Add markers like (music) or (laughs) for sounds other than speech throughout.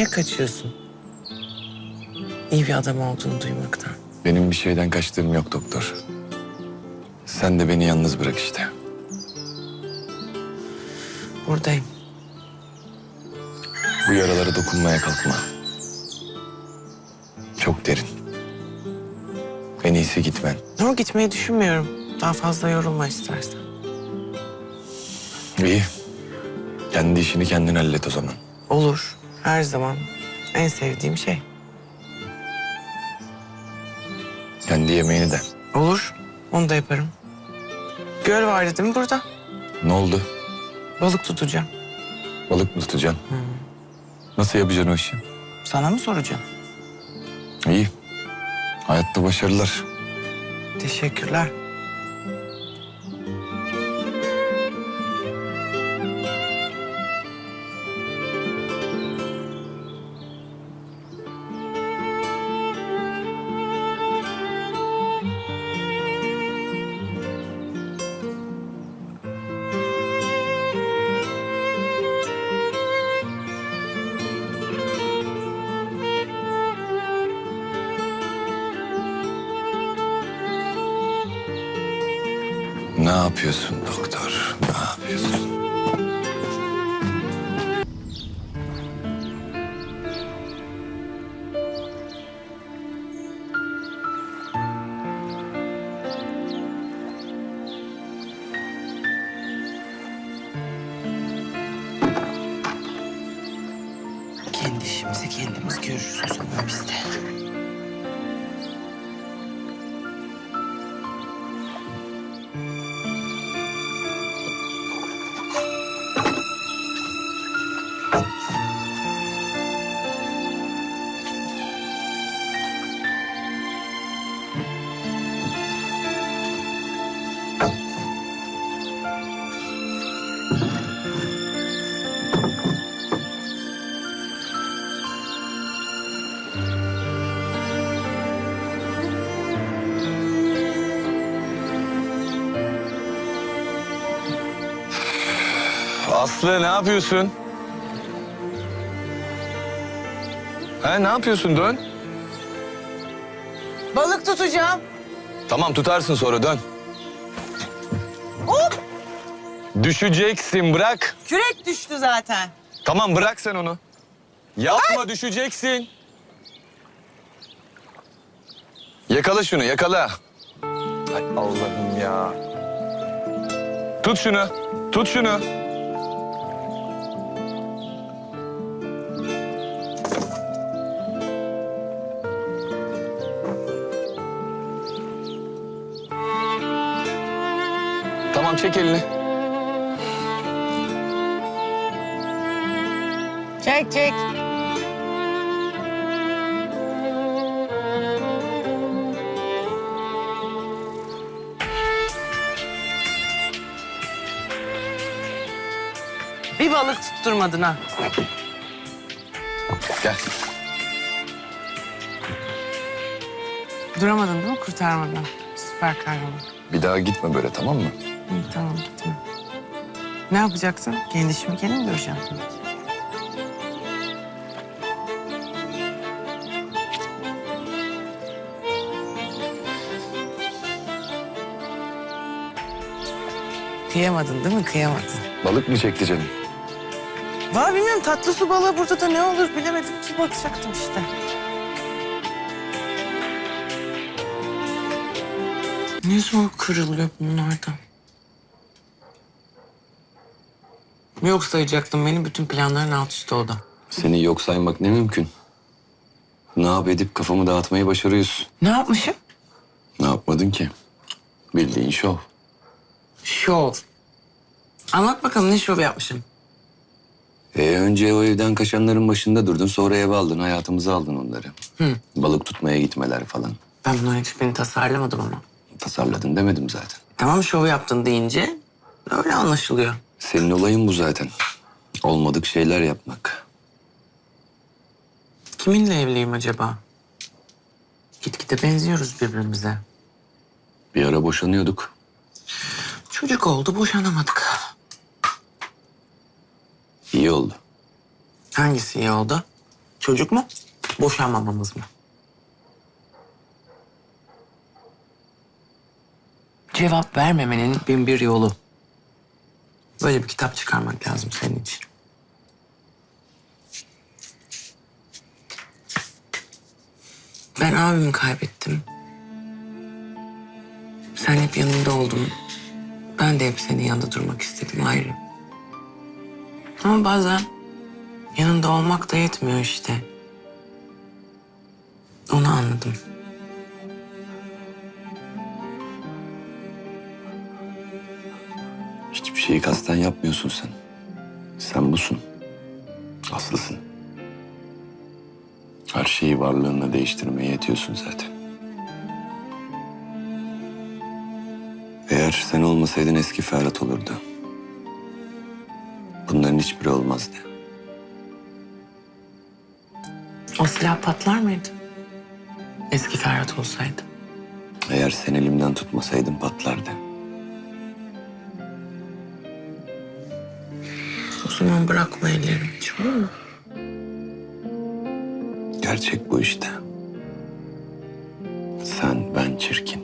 Niye kaçıyorsun? İyi bir adam olduğunu duymaktan. Benim bir şeyden kaçtığım yok doktor. Sen de beni yalnız bırak işte. Buradayım. Bu yaralara dokunmaya kalkma. Çok derin. En iyisi gitmen. Ama gitmeyi düşünmüyorum. Daha fazla yorulma istersen. İyi. Kendi işini kendin hallet o zaman. Olur. Her zaman en sevdiğim şey. Kendi yemeğini de. Olur. Onu da yaparım. Göl vardı değil mi burada? Ne oldu? Balık tutacağım. Balık mı tutacaksın? Nasıl yapacaksın o işi? Sana mı soracağım? İyi. Hayatta başarılar. Teşekkürler. Yapıyorsun doktor? Ne yapıyorsun? Kendi işimizi kendimiz görürüz Aslı ne yapıyorsun? He ne yapıyorsun dön? Balık tutacağım. Tamam tutarsın sonra dön. Hop! Düşeceksin bırak. Kürek düştü zaten. Tamam bırak sen onu. Yapma düşeceksin. Yakala şunu yakala. Ay Allah'ım ya. Tut şunu. Tut şunu. Tamam çek elini. Çek çek. Bir balık tutturmadın ha. Gel. Duramadın değil mi kurtarmadan? Süper kahraman. Bir daha gitme böyle tamam mı? Tamam gitme. Ne yapacaksın? Kendi işimi kendim göreceğim. Kıyamadın değil mi? Kıyamadın. Balık mı çekti canım? Valla bilmiyorum tatlı su balığı burada da ne olur bilemedim ki bakacaktım işte. Ne zor kırılıyor bunlardan. Yok sayacaktım beni bütün planların alt üst oldu. Seni yok saymak ne mümkün. Ne yap edip kafamı dağıtmayı başarıyorsun. Ne yapmışım? Ne yapmadın ki? Bildiğin şov. Şov. Anlat bakalım ne şov yapmışım? E önce o evden kaçanların başında durdun sonra eve aldın hayatımıza aldın onları. Hı. Balık tutmaya gitmeler falan. Ben bunların hiçbirini tasarlamadım ama. Tasarladın demedim zaten. Tamam şov yaptın deyince öyle anlaşılıyor. Senin olayın bu zaten. Olmadık şeyler yapmak. Kiminle evliyim acaba? Gitgide benziyoruz birbirimize. Bir ara boşanıyorduk. Çocuk oldu boşanamadık. İyi oldu. Hangisi iyi oldu? Çocuk mu? Boşanmamamız mı? Cevap vermemenin bin bir yolu. Böyle bir kitap çıkarmak lazım senin için. Ben abimi kaybettim. Sen hep yanında oldun. Ben de hep senin yanında durmak istedim ayrı. Ama bazen yanında olmak da yetmiyor işte. Onu anladım. Hiçbir şeyi kasten yapmıyorsun sen. Sen busun. Aslısın. Her şeyi varlığınla değiştirmeye yetiyorsun zaten. Eğer sen olmasaydın eski Ferhat olurdu. Bunların hiçbiri olmazdı. O silah patlar mıydı? Eski Ferhat olsaydı. Eğer sen elimden tutmasaydın patlardı. Zaman bırakma ellerimi olur mu? Gerçek bu işte. Sen, ben çirkin.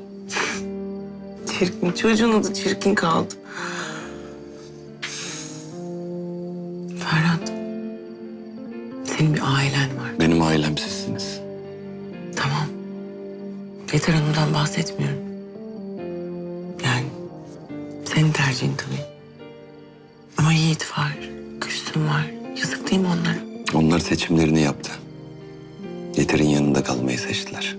(laughs) Çirkin. Çocuğun adı çirkin kaldı. Ferhat. Senin bir ailen var. Benim ailem sizsiniz. Tamam. Yeter Hanım'dan bahsetmiyorum. Yani senin tercihin tabii. Ama Yiğit var, Gülsüm var. Yazık değil mi onlara? Onlar seçimlerini yaptı. Yeter'in yanında kalmayı seçtiler.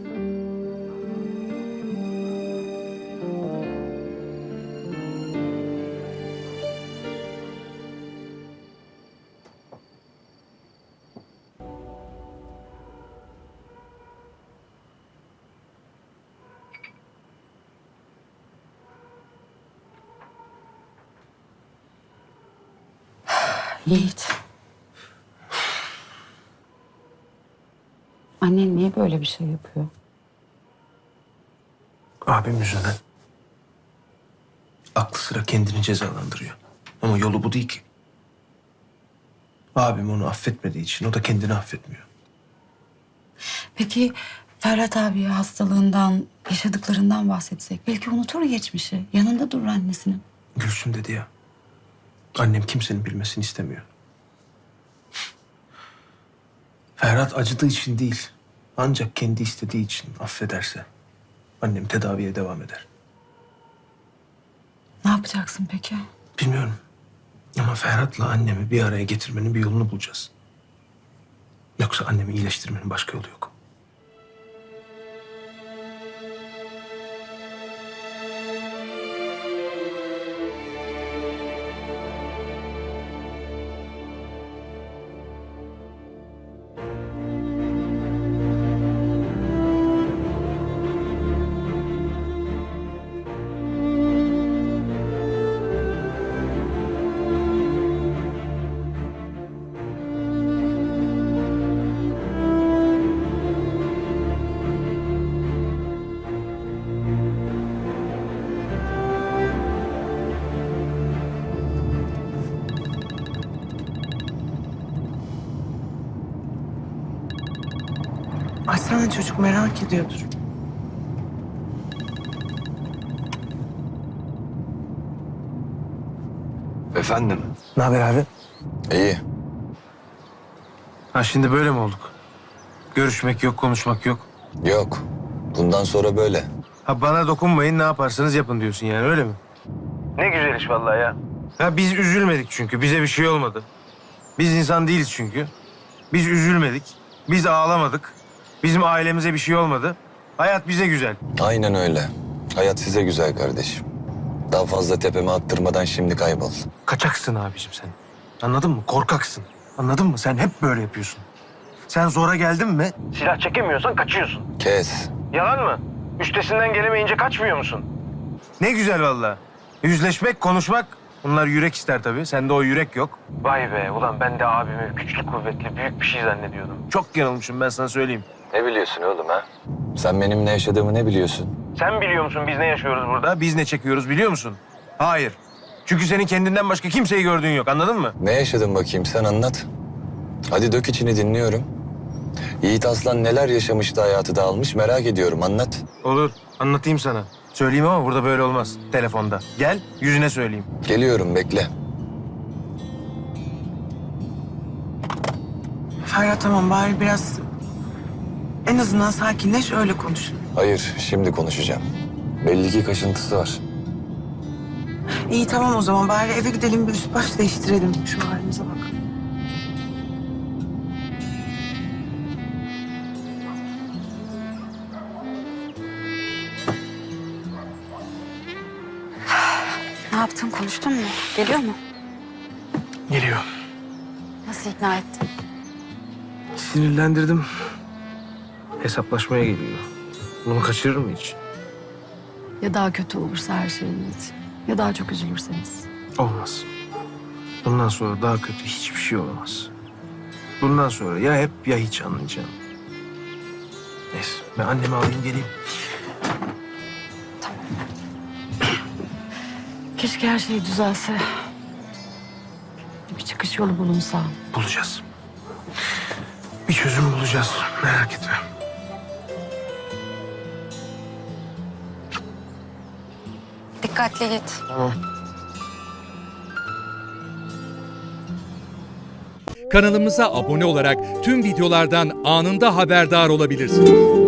Yiğit. Annen niye böyle bir şey yapıyor? Abim yüzünden. Aklı sıra kendini cezalandırıyor. Ama yolu bu değil ki. Abim onu affetmediği için o da kendini affetmiyor. Peki Ferhat abiye hastalığından, yaşadıklarından bahsetsek. Belki unutur geçmişi. Yanında durur annesinin. Gülsüm dedi ya. Annem kimsenin bilmesini istemiyor. Ferhat acıdığı için değil. Ancak kendi istediği için affederse. Annem tedaviye devam eder. Ne yapacaksın peki? Bilmiyorum. Ama Ferhat'la annemi bir araya getirmenin bir yolunu bulacağız. Yoksa annemi iyileştirmenin başka yolu yok. Açsana çocuk merak ediyordur. Efendim? Ne haber abi? İyi. Ha şimdi böyle mi olduk? Görüşmek yok, konuşmak yok. Yok. Bundan sonra böyle. Ha bana dokunmayın ne yaparsanız yapın diyorsun yani öyle mi? Ne güzel iş vallahi ya. Ya biz üzülmedik çünkü bize bir şey olmadı. Biz insan değiliz çünkü. Biz üzülmedik. Biz ağlamadık. Bizim ailemize bir şey olmadı. Hayat bize güzel. Aynen öyle. Hayat size güzel kardeşim. Daha fazla tepeme attırmadan şimdi kaybol. Kaçaksın abicim sen. Anladın mı? Korkaksın. Anladın mı? Sen hep böyle yapıyorsun. Sen zora geldin mi? Silah çekemiyorsan kaçıyorsun. Kes. Yalan mı? Üstesinden gelemeyince kaçmıyor musun? Ne güzel vallahi. Yüzleşmek, konuşmak. Bunlar yürek ister tabii. Sende o yürek yok. Vay be ulan ben de abimi güçlü kuvvetli büyük bir şey zannediyordum. Çok yanılmışım ben sana söyleyeyim. Ne biliyorsun oğlum ha? Sen benim ne yaşadığımı ne biliyorsun? Sen biliyor musun biz ne yaşıyoruz burada? Da biz ne çekiyoruz biliyor musun? Hayır. Çünkü senin kendinden başka kimseyi gördüğün yok anladın mı? Ne yaşadın bakayım sen anlat. Hadi dök içini dinliyorum. Yiğit Aslan neler yaşamış da hayatı dağılmış merak ediyorum anlat. Olur. Anlatayım sana. Söyleyeyim ama burada böyle olmaz. Telefonda. Gel yüzüne söyleyeyim. Geliyorum bekle. Ferhat tamam bari biraz en azından sakinleş öyle konuşun. Hayır şimdi konuşacağım. Belli ki kaşıntısı var. İyi tamam o zaman bari eve gidelim bir üst baş değiştirelim. Şu halimize bak. Ne yaptın konuştun mu? Geliyor mu? Geliyor. Nasıl ikna ettin? Sinirlendirdim. Hesaplaşmaya geliyor. Bunu kaçırır mı hiç? Ya daha kötü olursa her şey Yiğit. Ya daha çok üzülürseniz. Olmaz. Bundan sonra daha kötü hiçbir şey olmaz. Bundan sonra ya hep ya hiç anlayacağım. Neyse ben annemi alayım geleyim. (clears throat) Keşke her şey düzelse. Bir çıkış yolu bulunsa. Bulacağız. Bir çözüm bulacağız. Merak etme. Dikkatli git. Tamam. Kanalımıza abone olarak tüm videolardan anında haberdar olabilirsiniz.